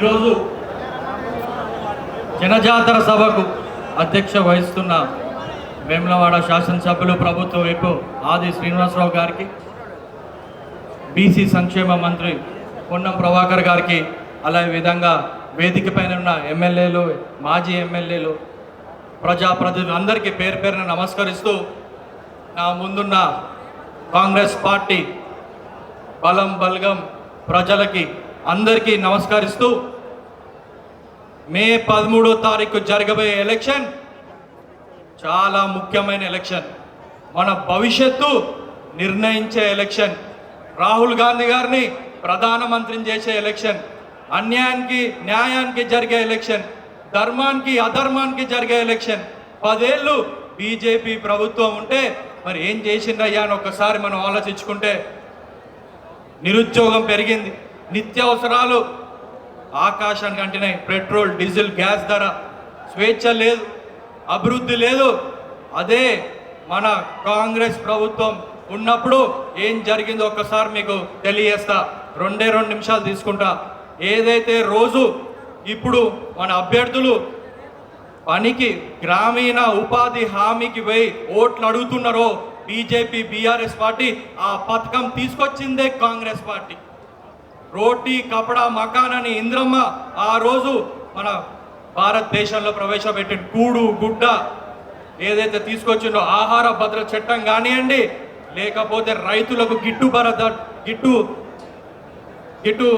ఈరోజు జనజాతర సభకు అధ్యక్ష వహిస్తున్న వేములవాడ శాసనసభ్యులు ప్రభుత్వ వైపు ఆది శ్రీనివాసరావు గారికి బీసీ సంక్షేమ మంత్రి పొన్నం ప్రభాకర్ గారికి అలాగే విధంగా వేదిక పైన ఉన్న ఎమ్మెల్యేలు మాజీ ఎమ్మెల్యేలు ప్రజాప్రతినిధులు అందరికీ పేరు పేరున నమస్కరిస్తూ నా ముందున్న కాంగ్రెస్ పార్టీ బలం బలగం ప్రజలకి అందరికీ నమస్కరిస్తూ మే పదమూడో తారీఖు జరగబోయే ఎలక్షన్ చాలా ముఖ్యమైన ఎలక్షన్. మన భవిష్యత్తు నిర్ణయించే ఎలక్షన్. రాహుల్ గాంధీ గారిని ప్రధానమంత్రిని చేసే ఎలక్షన్. అన్యాయానికి న్యాయానికి జరిగే ఎలక్షన్. ధర్మానికి అధర్మానికి జరిగే ఎలక్షన్. పదేళ్ళు బీజేపీ ప్రభుత్వం ఉంటే మరి ఏం చేసిందయ్యా అని ఒకసారి మనం ఆలోచించుకుంటే నిరుద్యోగం పెరిగింది. నిత్యావసరాలు ఆకాశానికి అంటినాయి. పెట్రోల్ డీజిల్ గ్యాస్ ధర. స్వేచ్ఛ లేదు అభివృద్ధి లేదు. అదే మన కాంగ్రెస్ ప్రభుత్వం ఉన్నప్పుడు ఏం జరిగిందో ఒక్కసారి మీకు తెలియజేస్తా. రెండే రెండు నిమిషాలు తీసుకుంటా. ఏదైతే రోజు ఇప్పుడు మన అభ్యర్థులు పనికి గ్రామీణ ఉపాధి హామీకి పోయి ఓట్లు అడుగుతున్నారో బీజేపీ బీఆర్ఎస్ పార్టీ ఆ పథకం తీసుకొచ్చిందే కాంగ్రెస్ పార్టీ. రోటీ కపడా మకాన్ అని ఇంద్రమ్మ ఆ రోజు మన భారతదేశంలో ప్రవేశపెట్టిన కూడు గుడ్డ ఏదైతే తీసుకొచ్చిందో ఆహార భద్రత చట్టం కానివ్వండి లేకపోతే రైతులకు గిట్టు గిట్టు గిట్టు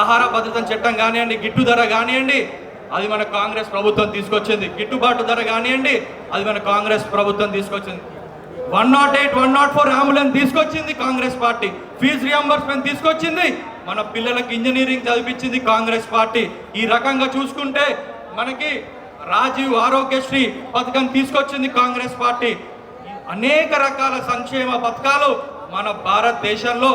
ఆహార భద్రత చట్టం కానివ్వండి గిట్టు ధర కానివ్వండి అది మన కాంగ్రెస్ ప్రభుత్వం తీసుకొచ్చింది. గిట్టుబాటు ధర కానివ్వండి అది మన కాంగ్రెస్ ప్రభుత్వం తీసుకొచ్చింది. One nought eight one nought four ambulance తీసుకొచ్చింది కాంగ్రెస్ పార్టీ. ఫీజు రియంబర్స్మెంట్ తీసుకొచ్చింది. మన పిల్లలకు ఇంజనీరింగ్ చదివించింది కాంగ్రెస్ పార్టీ. ఈ రకంగా చూసుకుంటే మనకి రాజీవ్ ఆరోగ్యశ్రీ పథకం తీసుకొచ్చింది కాంగ్రెస్ పార్టీ. అనేక రకాల సంక్షేమ పథకాలు మన భారతదేశంలో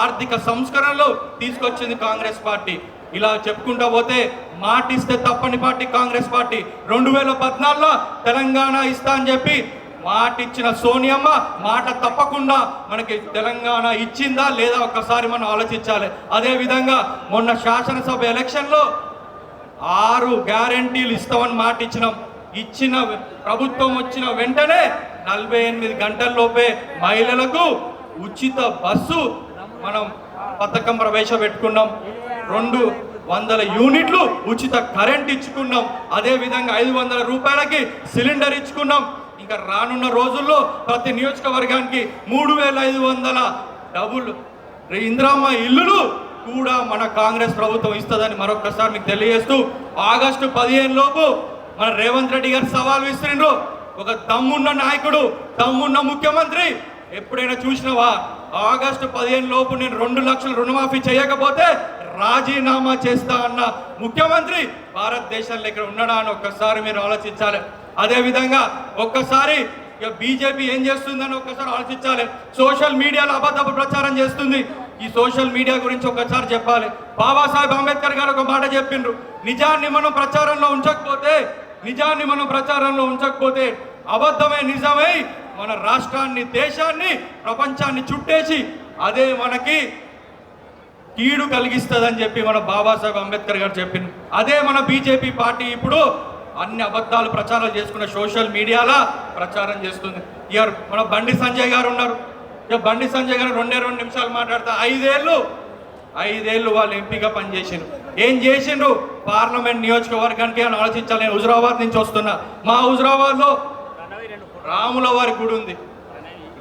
ఆర్థిక సంస్కరణలు తీసుకొచ్చింది కాంగ్రెస్ పార్టీ. ఇలా చెప్పుకుంటా పోతే మాటిస్తే తప్పని పార్టీ కాంగ్రెస్ పార్టీ. రెండు వేల పద్నాలుగులో తెలంగాణ ఇస్తా అని చెప్పి మాట ఇచ్చిన సోనియమ్మ మాట తప్పకుండా మనకి తెలంగాణ ఇచ్చిందా లేదా ఒక్కసారి మనం ఆలోచించాలి. అదే విధంగా మొన్న శాసనసభ ఎలక్షన్లో ఆరు గ్యారంటీలు ఇస్తామని మాట ఇచ్చినాం ఇచ్చిన ప్రభుత్వం వచ్చిన వెంటనే నలభై ఎనిమిది గంటల్లోపే మహిళలకు ఉచిత బస్సు మనం పథకం ప్రవేశపెట్టుకున్నాం. రెండు వందల యూనిట్లు ఉచిత కరెంట్ ఇచ్చుకున్నాం. అదే విధంగా ఐదు వందల రూపాయలకి సిలిండర్ ఇచ్చుకున్నాం. ఇంకా రానున్న రోజుల్లో ప్రతి నియోజకవర్గానికి మూడు వేల ఐదు వందల డబుల్ ఇందిరామ్మ ఇల్లులు కూడా మన కాంగ్రెస్ ప్రభుత్వం ఇస్తుందని మరొకసారి మీకు తెలియజేస్తూ ఆగస్టు పదిహేను లోపు మన రేవంత్ రెడ్డి గారు సవాల్ విసిరిండ్రు. ఒక దమ్మున్న నాయకుడు దమ్మున్న ముఖ్యమంత్రి ఎప్పుడైనా చూసినావా? ఆగస్టు పదిహేను లోపు నేను రెండు లక్షలు రుణమాఫీ చేయకపోతే రాజీనామా చేస్తా అన్న ముఖ్యమంత్రి భారతదేశంలో ఇక్కడ ఉన్నాడా అని ఒక్కసారి మీరు ఆలోచించాలి. అదేవిధంగా ఒక్కసారి ఇక బీజేపీ ఏం చేస్తుందని ఒక్కసారి ఆలోచించాలి. సోషల్ మీడియాలో అబద్ధపు ప్రచారం చేస్తుంది. ఈ సోషల్ మీడియా గురించి ఒక్కసారి చెప్పాలి. బాబాసాహెబ్ అంబేద్కర్ గారు ఒక మాట చెప్పిండ్రు. నిజాన్ని మనం ప్రచారంలో ఉంచకపోతే నిజాన్ని మనం ప్రచారంలో ఉంచకపోతే అబద్ధమే నిజమై. మన రాష్ట్రాన్ని దేశాన్ని ప్రపంచాన్ని చుట్టేసి అదే మనకి కీడు కలిగిస్తుందని చెప్పి మన బాబాసాహెబ్ అంబేద్కర్ గారు చెప్పింది అదే మన బీజేపీ పార్టీ ఇప్పుడు అన్ని అబద్ధాలు ప్రచారం చేసుకున్న సోషల్ మీడియాలో ప్రచారం చేస్తుంది. ఇయర్ మన బండి సంజయ్ గారు ఉన్నారు. ఇక బండి సంజయ్ గారు రెండే రెండు నిమిషాలు మాట్లాడతా. ఐదేళ్ళు ఐదేళ్ళు వాళ్ళు ఎంపీగా పనిచేసిండ్రు. ఏం చేసిండ్రు? పార్లమెంట్ నియోజకవర్గానికి అని ఆలోచించాలి. నేను హుజరాబాద్ నుంచి వస్తున్నా. మా హుజరాబాద్లో రాముల వారి గుడి ఉంది.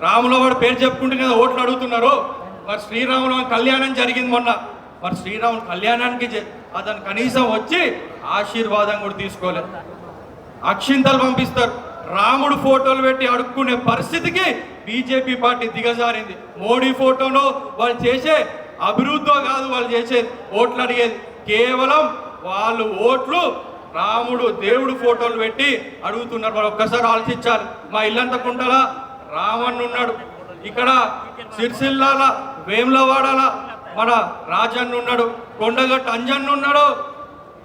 రాముల వారి పేరు చెప్పుకుంటే కదా ఓట్లు అడుగుతున్నారు. మరి శ్రీరాముల కళ్యాణం జరిగింది మొన్న. మరి శ్రీరాముల కళ్యాణానికి అతను కనీసం వచ్చి ఆశీర్వాదం కూడా తీసుకోలేదు అక్షింతలు పంపిస్తారు. రాముడు ఫోటోలు పెట్టి అడుక్కునే పరిస్థితికి బీజేపీ పార్టీ దిగజారింది. మోడీ ఫోటోను వాళ్ళు చేసే అభివృద్ధో కాదు వాళ్ళు చేసేది. ఓట్లు అడిగేది. కేవలం వాళ్ళు ఓట్లు రాముడు దేవుడు ఫోటోలు పెట్టి అడుగుతున్నారు. మరి ఒక్కసారి ఆలోచించాలి. మా ఇల్లంతా కుంటలా? రావణ్ ఉన్నాడు. ఇక్కడ సిరిసిల్లాల వేములవాడల మన రాజన్న ఉన్నాడు. కొండగట్టు అంజన్ ఉన్నాడు.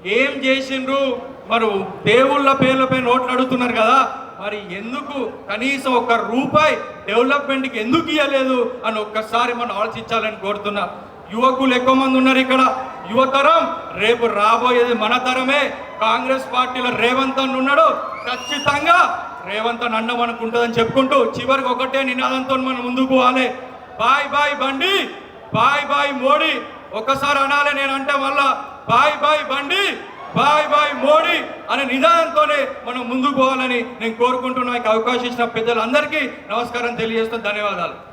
ఏం చేసిండ్రు? మరి దేవుళ్ళ పేర్లపై నోట్లు అడుగుతున్నారు కదా. మరి ఎందుకు కనీసం ఒక రూపాయి డెవలప్మెంట్కి ఎందుకు ఇవ్వలేదు అని ఒక్కసారి మనం ఆలోచించాలని కోరుతున్నా. యువకులు ఎక్కువ మంది ఉన్నారు ఇక్కడ. యువతరం రేపు రాబోయేది మన తరమే. కాంగ్రెస్ పార్టీలో రేవంత్ అన్న ఉన్నాడు. ఖచ్చితంగా రేవంత్ అని అన్నం అనుకుంటుందని చెప్పుకుంటూ చివరికి ఒకటే నినాదంతో మనం ముందుకు పోవాలి. Bye bye Bandi bye bye Modi. ఒక్కసారి అనాలి నేను అంటే మళ్ళా. Bye bye Bandi. Bye bye Modi అనే నిదానంతోనే మనం ముందుకు పోవాలని నేను కోరుకుంటున్నా. అవకాశం ఇచ్చిన పెద్దలందరికీ నమస్కారం తెలియజేస్తాను ధన్యవాదాలు.